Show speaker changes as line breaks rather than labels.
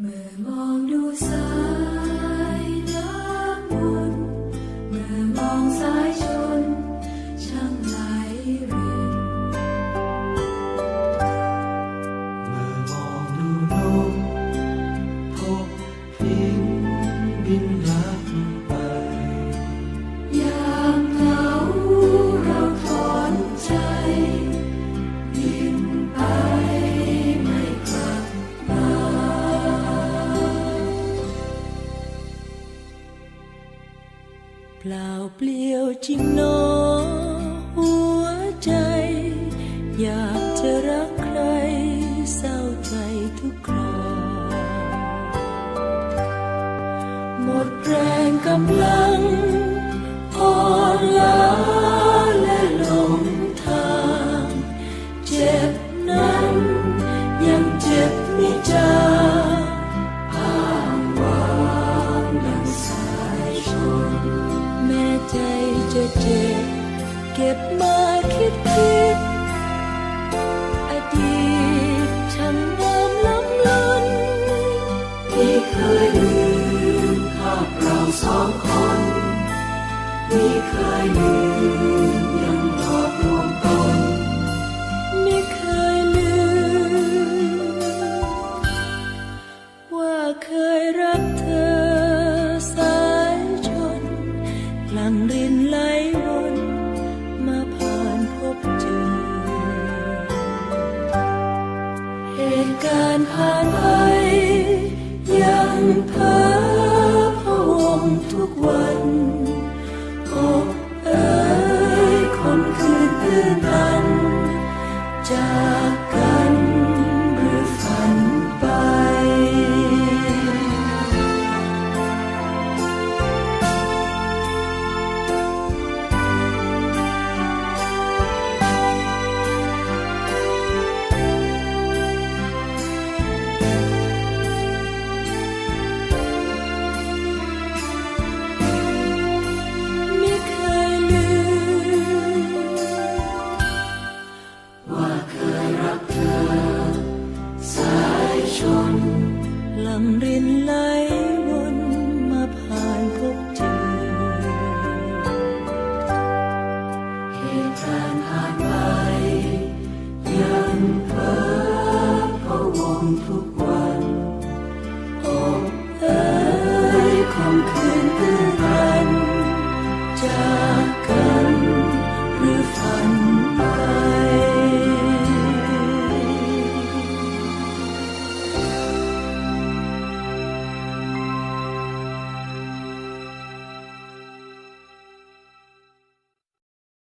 เมื่อม เปล่า
เปลี่ยวจริงหนอหัวใจ อยากจะรักใครเศร้าใจทุกคราหมดแรงกำลังอ่อนล้า ใจจะเจ็บเก็บมาคิดคิดอดีตช่างงามล้ำล้น
ที่เคยลืมภาพเราสองคนมิเคยลืมยังหลอกลวงตน
ไม่เคยลืม ว่าเคยรักเธอ ผ่านไปยังเพ้อพะวงทุกวัน ลังรินไหลวนมาผ่านพบเจอเหตุการณ์ผ่านไปยังเพ้อพะวงทุกวันอบเอ้ยคงคืนตื่นรันใจ